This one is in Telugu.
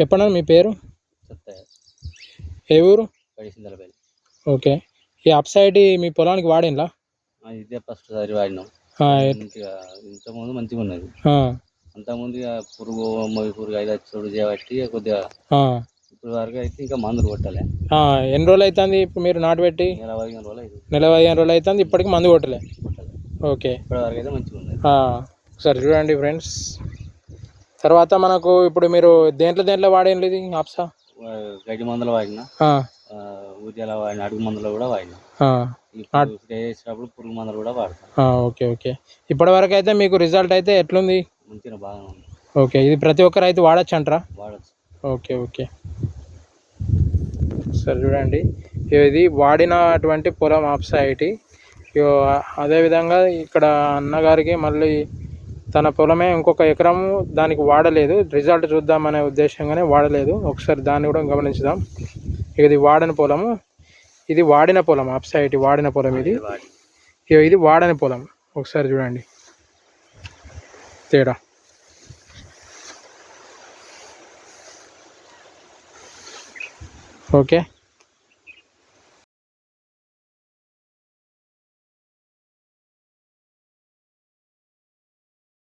చెప్పండి మీ పేరు? ఏ ఊరు? ఓకే. ఈ అప్సైడ్ మీ పొలానికి వాడినలా ఇదే ఫస్ట్ సారి వాడినాం. ఇంతకుముందు మంచిగా ఉన్నది. అంతకుముందు ఇక పురుగు మొగి పురుగు అయితే చూడు చేయబట్టి కొద్దిగా ఇప్పుడు వరకు అయితే ఇంకా మందులు కొట్టాలి. ఎన్ని రోజులు అవుతుంది ఇప్పుడు మీరు నాటు పెట్టి? నెల పదిహేను రోజులు అయితే నెల పదిహేను రోజులు అవుతుంది ఇప్పటికి మందు కొట్టలే. ఓకే. ఇప్పటి వరకు అయితే మంచిగా ఉన్నది. ఒకసారి చూడండి ఫ్రెండ్స్. తర్వాత మనకు ఇప్పుడు మీరు దేంట్లో దేంట్లో వాడేది ఇది? అప్సా వా- గడ్డి మందులు వాడినా. ఊరియాల వాడిన అడుగు మందులు కూడా వాడినా. స్ప్రే చేసినప్పుడు పురుగు మందులు కూడా వాడతాం. Okay okay. ఇప్పటి వరకు అయితే మీకు రిజల్ట్ అయితే ఎట్లుంది? మంచిగా బాగానే ఉంది. ఓకే ఇది ప్రతి ఒక్క రైతు వాడచ్చు అంటారా? వాడచ్చు. Okay okay. సరే చూడండి. ఇది వాడినటువంటి పొలం ఆప్సైటీ ఇగో అదేవిధంగా ఇక్కడ అన్నగారికి మళ్ళీ తన పొలమే ఇంకొక ఎకరము దానికి వాడలేదు. రిజల్ట్ చూద్దామనే ఉద్దేశంగానే వాడలేదు. ఒకసారి దాన్ని కూడా గమనించుదాం. ఇది వాడని పొలము. ఇది వాడిన పొలం ఆప్సైటీ వాడిన పొలం ఇది. ఇగో ఇది వాడని పొలం. ఒకసారి చూడండి. తేడా. ఓకే.